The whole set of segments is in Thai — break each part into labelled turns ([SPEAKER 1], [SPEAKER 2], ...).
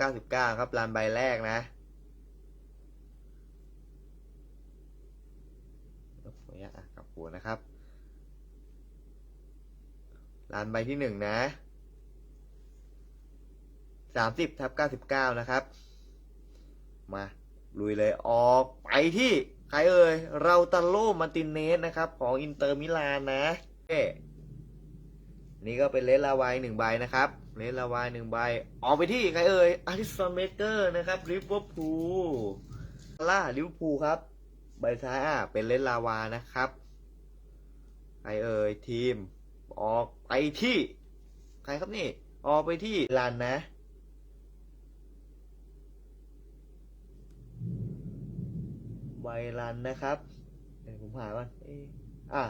[SPEAKER 1] 99 ครับลานใบแรกนะกับหัวอะกับหัวนะครับลานใบที่หนึ่งนะ30ทับ99นะครับ มาลุยเลยออกไปที่ ใครเอ่ย เราตาโลมาตินเนสนะครับ ของอินเตอร์มิลานนะเอ้ นี่ก็เป็นเลสลาวายหนึ่งใบนะครับ เลสลาวายหนึ่งใบ ออกไปที่ใครเอ่ยอาริสันเมเกอร์นะครับลิเวอร์พูลล่าลิเวอร์พูลครับ ใบซ้ายอะเป็นเลสลาวานะครับใครเอ่ยทีม ออกไปที่ ใครครับนี่ ออกไปที่ลานนะไวรันนะครับเดี๋ยวผมหาก่อนเอะ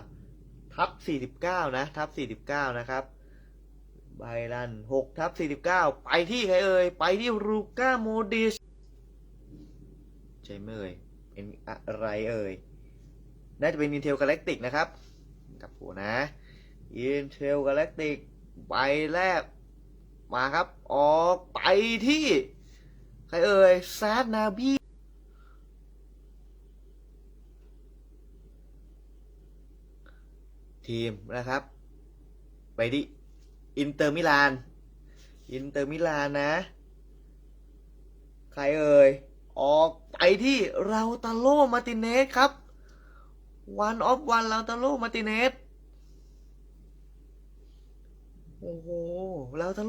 [SPEAKER 1] อะทับ49นะ ทับ49นะครับไบรัน6ทับ49ไปที่ใครเอ่ย ไปที่รูก้าโมดิชใช่ไหมเอ่ย เป็นอะไรเอ่ย น่าจะเป็น Intel Galactic นะครับ กับหัวนะ Intel Galactic ใบแรก มาครับ ออกไปที่ ใครเอ่ยซาร์นาบี ทีมนะครับ ไปที่อินเตอร์มิลาน อินเตอร์มิลานนะ ใครเอ่ย ออกไปที่เราตาโลมาติเนสครับวันออฟวันเราตาโลมาติเนส โอ้โหเราตาโล